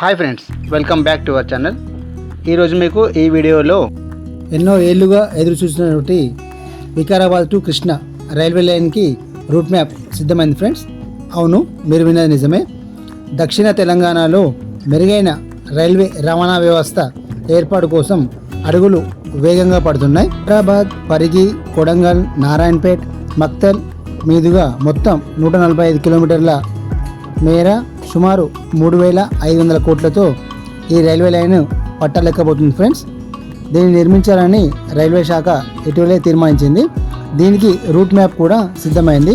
Hi friends welcome back to our channel. ఈరోజు మీకు ఈ వీడియోలో ఎన్నో ఏళ్ళుగా ఎదురు చూసినటువంటి వికారాబాద్ టు కృష్ణ రైల్వే లైన్కి రూట్ మ్యాప్ సిద్ధమైంది ఫ్రెండ్స్. అవును మీరు విన్నది నిజమే. దక్షిణ తెలంగాణలో మెరుగైన రైల్వే రవాణా వ్యవస్థ ఏర్పాటు కోసం అడుగులు వేగంగా పడుతున్నాయి. హైదరాబాద్ పరిగి కొడంగల్ నారాయణపేట్ మక్తల్ మీదుగా మొత్తం నూట నలభై ఐదు కిలోమీటర్ల మేర సుమారు మూడు వేల ఐదు వందల కోట్లతో ఈ రైల్వే లైన్ పట్టలెక్కబోతుంది ఫ్రెండ్స్. దీన్ని నిర్మించాలని రైల్వే శాఖ ఇటీవలే తీర్మానించింది. దీనికి రూట్ మ్యాప్ కూడా సిద్ధమైంది.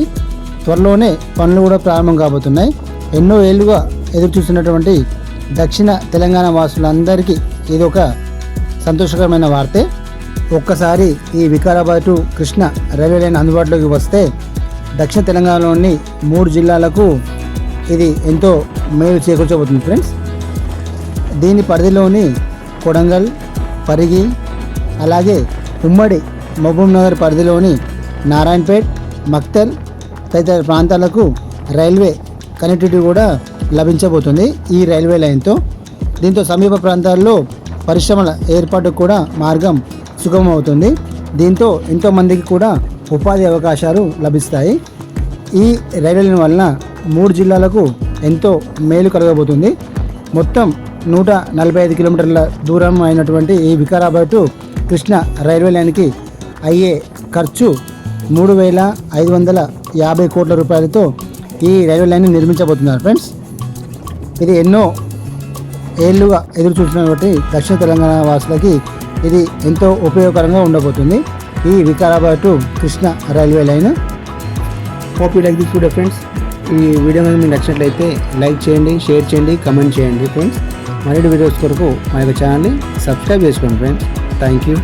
త్వరలోనే పనులు కూడా ప్రారంభం కాబోతున్నాయి. ఎన్నో ఏళ్ళుగా ఎదురు చూస్తున్నటువంటి దక్షిణ తెలంగాణ వాసులందరికీ ఇది ఒక సంతోషకరమైన వార్తే. ఒక్కసారి ఈ Vikarabad to Krishna railway line అందుబాటులోకి వస్తే దక్షిణ తెలంగాణలోని మూడు జిల్లాలకు ఇది ఎంతో మేలు చేకూర్చబోతుంది ఫ్రెండ్స్ దీని పరిధిలోని కొడంగల్ పరిగి అలాగే ఉమ్మడి మహబూబ్ నగర్ పరిధిలోని నారాయణపేట్ మక్తల్ తదితర ప్రాంతాలకు రైల్వే కనెక్టివిటీ కూడా లభించబోతుంది ఈ రైల్వే లైన్తో. దీంతో సమీప ప్రాంతాల్లో పరిశ్రమల ఏర్పాటుకు కూడా మార్గం సుగమమవుతుంది. దీంతో ఎంతోమందికి కూడా ఉపాధి అవకాశాలు లభిస్తాయి. ఈ రైల్వే లైన్ వలన మూడు జిల్లాలకు ఎంతో మేలు కలగబోతుంది. మొత్తం నూట నలభై ఐదు కిలోమీటర్ల దూరం అయినటువంటి ఈ వికారాబాద్ టు కృష్ణ రైల్వే లైన్కి అయ్యే ఖర్చు మూడు వేల ఐదు వందల యాభై కోట్ల రూపాయలతో ఈ రైల్వే లైన్ నిర్మించబోతున్నారు ఫ్రెండ్స్. ఇది ఎన్నో ఏళ్ళుగా ఎదురు చూస్తున్నటువంటి దక్షిణ తెలంగాణ వాసులకి ఇది ఎంతో ఉపయోగకరంగా ఉండబోతుంది. ఈ Vikarabad to Krishna railway line. Hope you like this video friends ఈ వీడియో కనుక మీకు నచ్చినట్లయితే లైక్ చేయండి షేర్ చేయండి కమెంట్ చేయండి ఫ్రెండ్స్ మరిన్ని వీడియోస్ కొరకు మా యొక్క ఛానల్ని సబ్స్క్రైబ్ చేసుకోండి ఫ్రెండ్స్ థ్యాంక్ యూ